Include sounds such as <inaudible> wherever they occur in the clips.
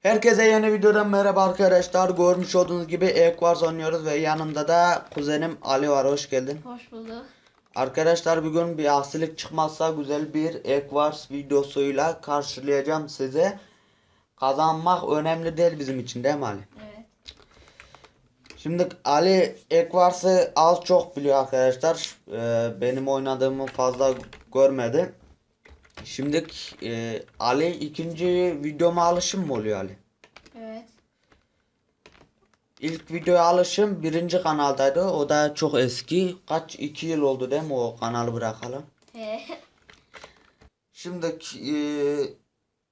Herkese yeni videodan merhaba arkadaşlar. Görmüş olduğunuz gibi Equars oynuyoruz ve yanımda da kuzenim Ali var. Hoş geldin. Hoş bulduk. Arkadaşlar bugün bir aksilik çıkmazsa güzel bir Equars videosuyla karşılayacağım size. Kazanmak önemli değil bizim için değil mi Ali? Evet. Şimdi Ali Equars'ı az çok biliyor arkadaşlar. Ee, benim oynadığımı fazla görmedi. Şimdi e, Ali ikinci videoma alışım mı oluyor Ali? Evet. İlk videoya alışım birinci kanaldaydı. O da çok eski. Kaç iki yıl oldu değil mi o kanalı bırakalım. He. Şimdi e,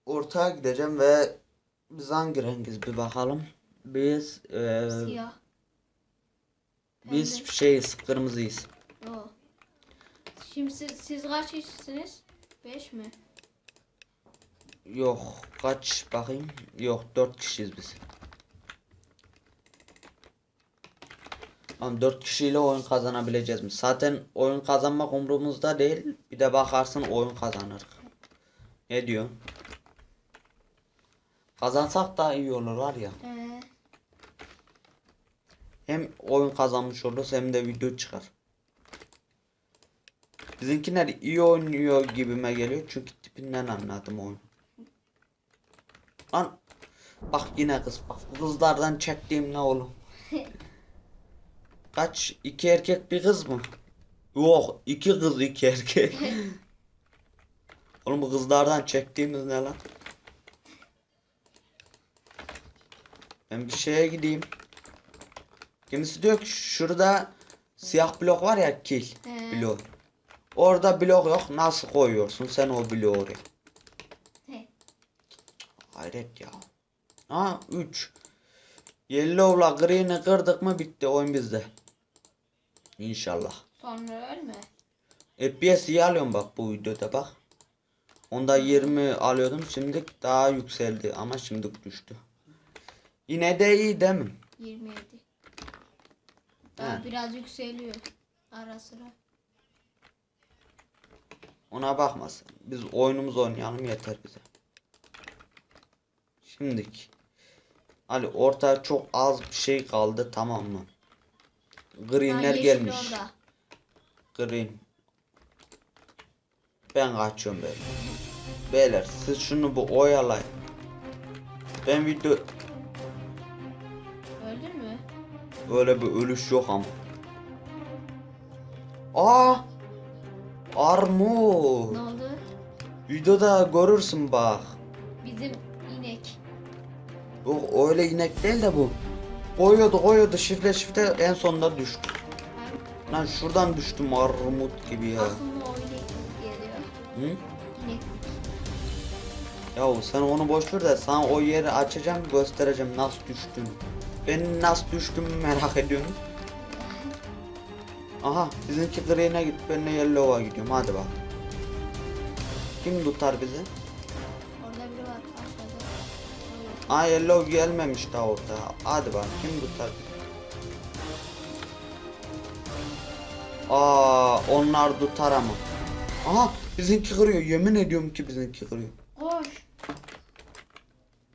ortaya gideceğim ve biz hangi rengiz bir bakalım. Biz e, Siyah. biz şeyiz kırmızıyız. O. Şimdi siz, siz kaç kişisiniz? 5 mi? Yok kaç bakayım. Yok dört kişiyiz biz. Ama dört kişiyle oyun kazanabileceğiz mi? Zaten oyun kazanmak umurumuzda değil. Bir de bakarsın oyun kazanır. Ne diyorsun? Kazansak da iyi olur var ya. He. Hem oyun kazanmış oluruz hem de video çıkar. Bizimkiler iyi oynuyor gibime geliyor çünkü tipinden anladım oyunu. Lan bak yine kız bak kızlardan çektiğim ne oğlum? <laughs> Kaç iki erkek bir kız mı? Yok iki kız iki erkek. <laughs> oğlum bu kızlardan çektiğimiz ne lan? Ben bir şeye gideyim. Kimisi diyor ki şurada siyah blok var ya kil He. blok. Orada blok yok nasıl koyuyorsun sen o bloğu oraya? He. Hayret ya. Ha 3. Yellow'la green'i kırdık mı bitti oyun bizde. İnşallah. Sonra ölme. FPS iyi alıyorum bak bu videoda bak. Onda 20 alıyordum şimdi daha yükseldi ama şimdi düştü. Yine de iyi değil mi? 27. Daha He. biraz yükseliyor. Ara sıra. Ona bakmasın. Biz oyunumuzu oynayalım yeter bize. Şimdiki. Ali ortaya çok az bir şey kaldı tamam mı? Greenler gelmiş. orada. Green. Ben kaçıyorum beyler. Beyler siz şunu bu oyalayın. Ben video Öldün mü? öyle bir ölüş yok ama. Aa! Armut. Ne oldu? Videoda görürsün bak. Bizim inek. Yok öyle inek değil de bu. Koyuyordu koyuyordu şifre şifre en sonunda düştü. Hem Lan şuradan düştüm armut gibi ya. aklıma o inek geliyor. Hı? İnek. Ya sen onu boş ver de sana o yeri açacağım göstereceğim nasıl düştün. Ben nasıl düştüm merak ediyorum. Aha bizimki green'e git ben de yellow'a gidiyorum hadi bak. Kim tutar bizi? Orada biri var. Aa yellow gelmemiş daha orada. Hadi bak kim tutar bizi? Aa onlar tutar ama. Aha bizimki kırıyor yemin ediyorum ki bizimki kırıyor. Koş.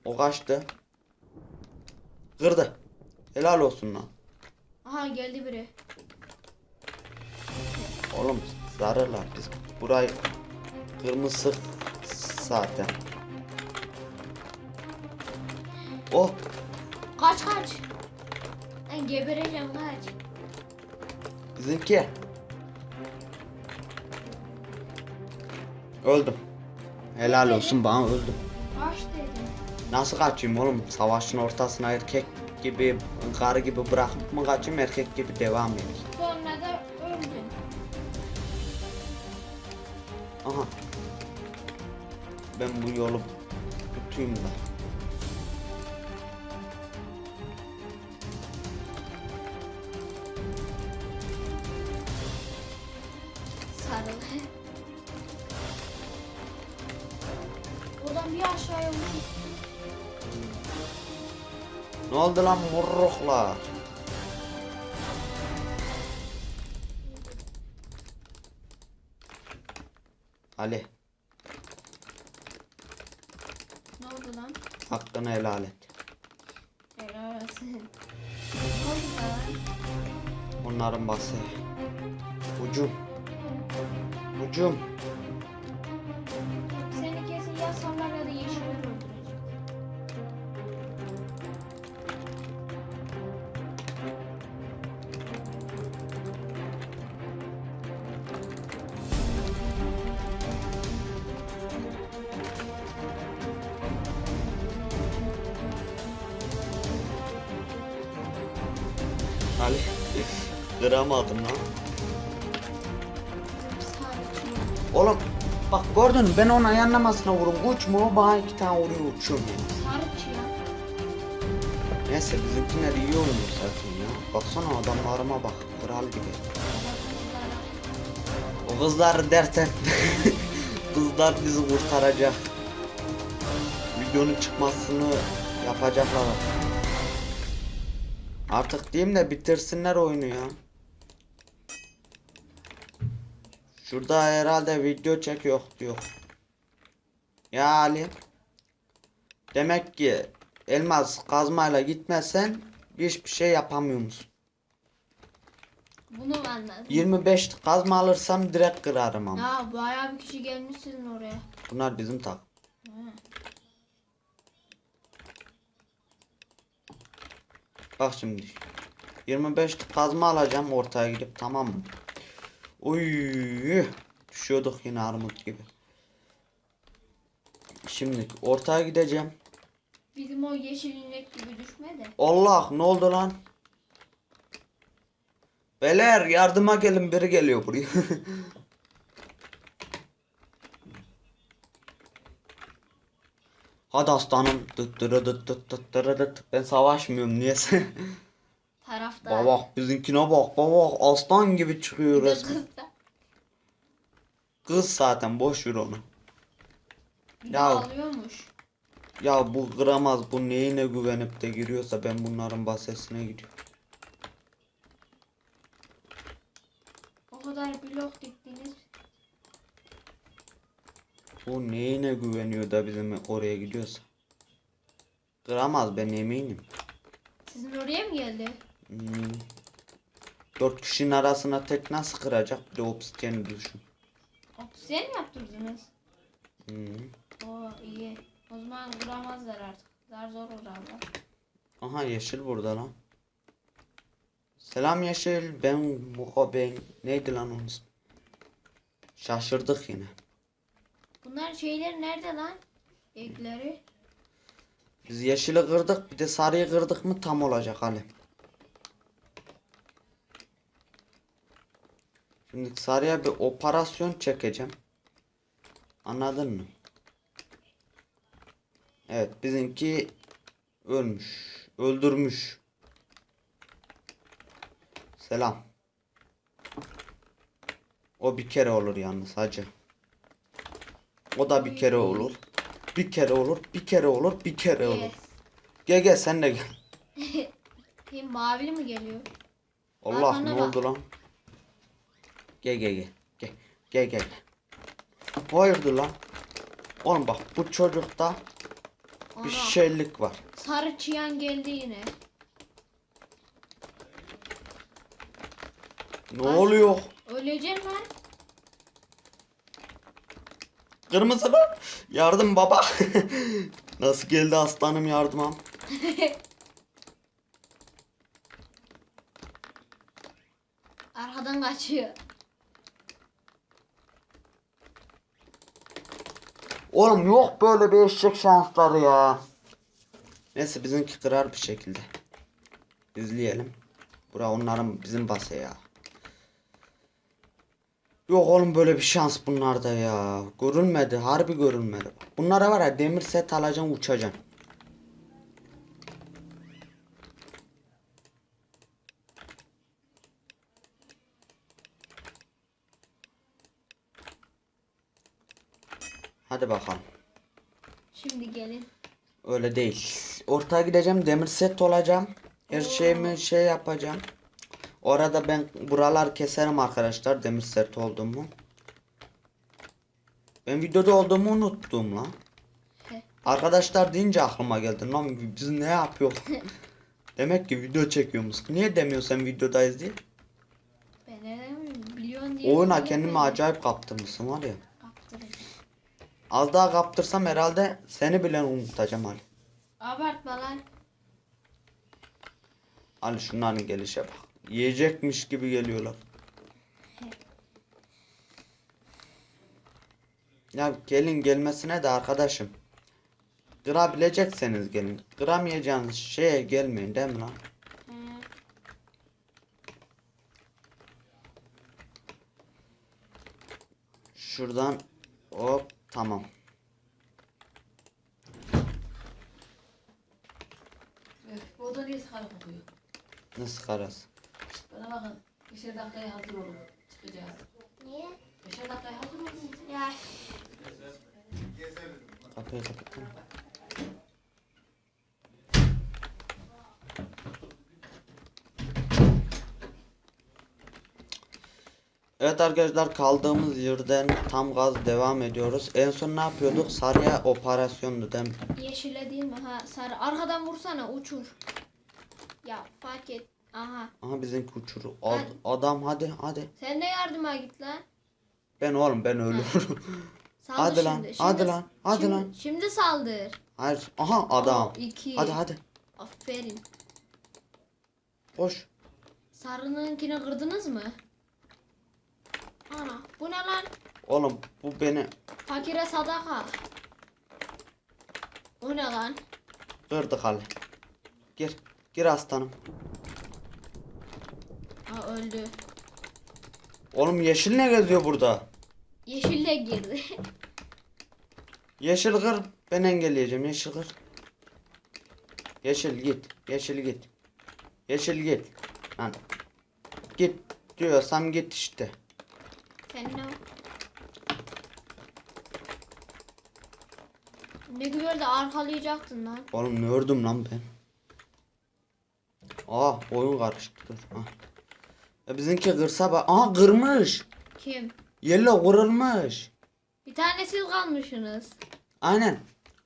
O kaçtı. Kırdı. Helal olsun lan. Aha geldi biri. Oğlum zararlar biz burayı kırmızı zaten. Oh Kaç kaç. Ben gebereceğim kaç. bizimki. Öldüm. Helal olsun bana öldüm. Kaç dedim. Nasıl kaçayım oğlum? Savaşın ortasına erkek gibi, karı gibi bırakıp mı kaçayım erkek gibi devam edeyim. Ben bu yolu tutayım da. Sarıl. Buradan bir aşağıya vur. Ne oldu lan murruklar? Ali. Ne oldu lan? Hakkını helal et. Helal olsun. Onların bası. Ucum. Ucum. Ali. Kıramadım lan. Sarı Oğlum bak gördün ben onun yanlamasına vururum. Uç mu bana iki tane vuruyor uçuyorum ya. Sarı çiyan. Neyse bizimkiler iyi oynuyor zaten ya. Baksana adamlarıma bak. Kral gibi. O kızlar dersen <laughs> kızlar bizi kurtaracak. Videonun çıkmasını yapacaklar. Artık diyeyim de bitirsinler oyunu ya. Şurada herhalde video çek yok diyor. Ya Ali. Demek ki elmas kazmayla gitmezsen hiçbir şey yapamıyor musun? Bunu anladım. 25 kazma alırsam direkt kırarım ama. Ya bayağı bir kişi gelmiş sizin oraya. Bunlar bizim tak. He. Bak şimdi. 25 kazma alacağım ortaya gidip tamam mı? Uy, düşüyorduk yine armut gibi. Şimdi ortaya gideceğim. Bizim o yeşil inek gibi düşme de. Allah ne oldu lan? Beyler yardıma gelin biri geliyor buraya. <laughs> Hadi aslanım. Dıt dırı dıt dıt dıt dırı dıt. Ben savaşmıyorum niyeyse. Tarafta. baba bizimkine bak baba aslan gibi çıkıyor resmen. kız zaten boş ver onu. De Ya. alıyormuş. Ya bu kıramaz bu neyine güvenip de giriyorsa ben bunların bahsesine gidiyorum. O kadar blok diktiniz. Bu neyine güveniyor da bizim oraya gidiyorsa. Kıramaz ben eminim. Sizin oraya mı geldi? Hmm. Dört kişinin arasına tek nasıl kıracak? Bir de obsidiyeni düşün. Oksijen mi yaptırdınız? Hmm. Oo iyi. O zaman kuramazlar artık. Zar zor kurarlar. Aha yeşil burada lan. Selam yeşil. Ben Muko ben. Neydi lan onun ismi? Şaşırdık yine. Bunların şeyleri nerede lan? Ekleri. Biz yeşili kırdık bir de sarıyı kırdık mı tam olacak Ali. Şimdi sarıya bir operasyon çekeceğim. Anladın mı? Evet bizimki ölmüş. Öldürmüş. Selam. O bir kere olur yalnız hacı. O da bir kere olur. Bir kere olur, bir kere olur, bir kere olur. Gel gel sen de gel. <laughs> Mavili mi geliyor? Allah ne bak. oldu lan? Gel gel gel. Gel gel gel. Hayırdır lan? Oğlum bak bu çocukta Ana. bir şeylik var. Sarı çıyan geldi yine. Ne oluyor? Öleceksin lan. Kırmızı mı? Yardım baba. <laughs> Nasıl geldi aslanım yardıma? <laughs> Arkadan kaçıyor. Oğlum yok böyle bir eşek şansları ya. Neyse bizimki kırar bir şekilde. İzleyelim. Bura onların bizim base ya. Yok oğlum böyle bir şans bunlarda ya. Görülmedi. Harbi görülmedi. Bunlara var ya demir set alacaksın uçacaksın. Hadi bakalım. Şimdi gelin. Öyle değil. Ortaya gideceğim demir set olacağım. Her şeyimi şey yapacağım. Orada ben buralar keserim arkadaşlar demir set olduğumu. Ben videoda olduğumu unuttum lan. <laughs> Arkadaşlar deyince aklıma geldi. Lan biz ne yapıyoruz? <laughs> Demek ki video çekiyoruz. Niye demiyorsun videodayız diye? Ben ne demiyorum, biliyorsun diye. Oyuna kendimi acayip kaptırmışsın var ya. Kaptıracağım. Az daha kaptırsam herhalde seni bile unutacağım Ali. Abartma lan. Ali şunların gelişe bak. Yiyecekmiş gibi geliyorlar. Ya gelin gelmesine de arkadaşım. Kırabilecekseniz gelin. Kıramayacağınız şeye gelmeyin değil mi lan? Şuradan hop tamam. Evet, bu oda niye sıkarı kokuyor? Nasıl karası? Bana bakın, beşer dakikaya hazır olun. Çıkacağız. Niye? Beşer dakikaya hazır olun. Ya Kapıyı kapattım. Evet arkadaşlar kaldığımız yerden tam gaz devam ediyoruz. En son ne yapıyorduk? Sarıya operasyondu değil mi? yeşile değil mi? Ha sarı. Arkadan vursana uçur. Aha. Aha bizimki uçuru. Ad- Hadi. adam hadi hadi. Sen de yardıma git lan. Ben oğlum ben ölürüm. <laughs> Saldır Hadi şimdi. lan, Şimdi- hadi lan, hadi şimdi- lan. Şimdi saldır. Hayır. Aha adam. Oo, iki. Hadi hadi. Aferin. Koş. Sarınınkini kırdınız mı? Ana bu ne lan? Oğlum bu beni Fakire sadaka. O ne lan? kırdı Ali. Gir. Gir aslanım. Ha öldü. Oğlum yeşil ne geziyor burada? Yeşille girdi. <laughs> Yeşil kır. Ben engelleyeceğim. Yeşil kır. Yeşil git. Yeşil git. Yeşil git. Lan. Git diyorsam git işte. Sen ne? Ne güzel de arkalayacaktın lan. Oğlum ne ördüm lan ben? Aa oyun karıştı. Dur. E bizimki kırsa bak. Aha kırmış. Kim? Yellow kırılmış. Bir tane siz kalmışsınız. Aynen.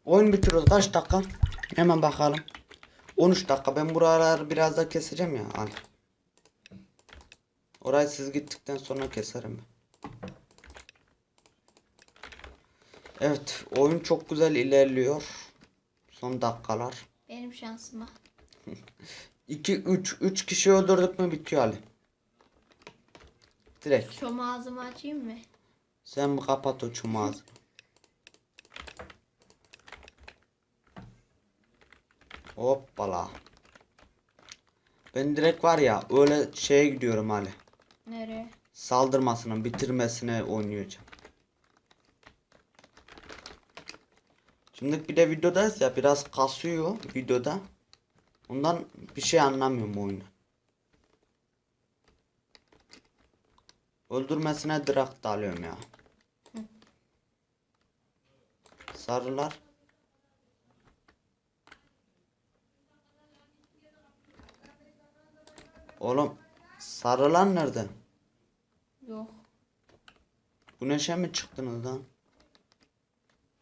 Oyun bitiriyoruz. Kaç dakika? Hemen bakalım. 13 dakika. Ben buraları biraz da keseceğim ya. Al. Orayı siz gittikten sonra keserim ben. Evet. Oyun çok güzel ilerliyor. Son dakikalar. Benim şansıma. 2 3 3 kişi öldürdük mü bitiyor Ali. Direkt. Şu ağzımı açayım mı? Sen kapat o çumu ağzını. Hoppala. Ben direkt var ya öyle şeye gidiyorum Ali. Nereye? Saldırmasına, bitirmesine oynayacağım. Şimdi bir de videodayız ya biraz kasıyor videoda. Ondan bir şey anlamıyorum oyunu. Öldürmesine direkt dalıyorum ya. Sarılar. Oğlum sarılar nerede? Yok. Güneşe mi çıktınız lan?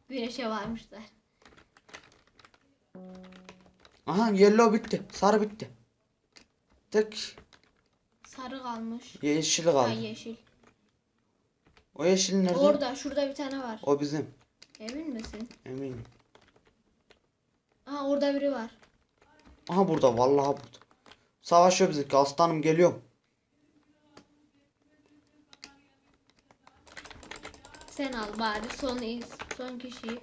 Güneşe varmışlar. Aha yellow bitti. Sarı bitti. Tek Sarı kalmış. yeşil Ha kaldı. yeşil. O yeşil nerede? Orada şurada bir tane var. O bizim. Emin misin? Eminim. Aha orada biri var. Aha burada vallahi burada. Savaşıyor bizimki aslanım geliyorum. Sen al bari son iz, son kişiyi.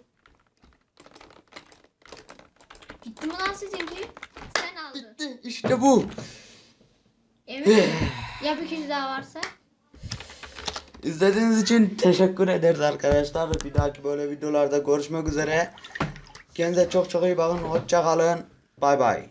Gitti mi lan sizinki? Sen aldın. İşte bu. Emin misin? ya bir kişi daha varsa? İzlediğiniz için teşekkür ederiz arkadaşlar. Bir dahaki böyle videolarda görüşmek üzere. Kendinize çok çok iyi bakın. Hoşça kalın. Bay bay.